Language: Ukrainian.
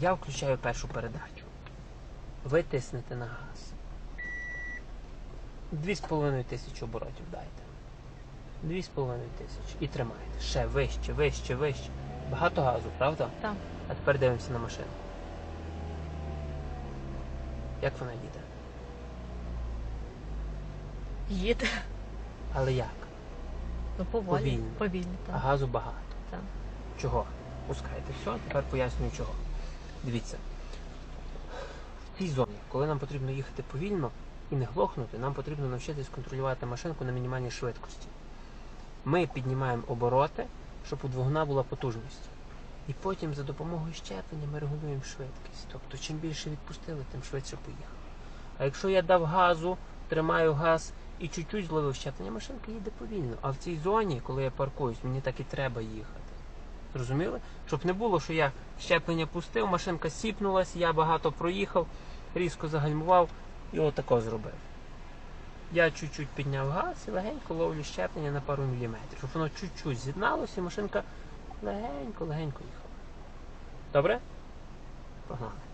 Я включаю першу передачу. Ви тиснете на газ. Дві з половиною тисячі оборотів дайте. Дві з половиною тисячі. І тримайте. Ще вище, вище, вище. Багато газу, правда? Так. А тепер дивимося на машину. Як вона їде? Їде. Але як? Ну, поволі. Повільно. Повільно, А газу багато. так. Чого? Пускайте все, тепер пояснюю чого. Дивіться. В цій зоні, коли нам потрібно їхати повільно і не глохнути, нам потрібно навчитись контролювати машинку на мінімальній швидкості. Ми піднімаємо обороти, щоб у двигуна була потужність. І потім за допомогою щеплення ми регулюємо швидкість. Тобто, чим більше відпустили, тим швидше поїхали. А якщо я дав газу, тримаю газ і чуть-чуть зловив щеплення, машинка їде повільно. А в цій зоні, коли я паркуюсь, мені так і треба їхати. Зрозуміли? Щоб не було, що я щеплення пустив, машинка сіпнулась, я багато проїхав, різко загальмував і отако зробив. Я чуть-чуть підняв газ і легенько ловлю щеплення на пару міліметрів, щоб воно чуть-чуть з'єдналося, і машинка легенько-легенько їхала. Добре? Погнали.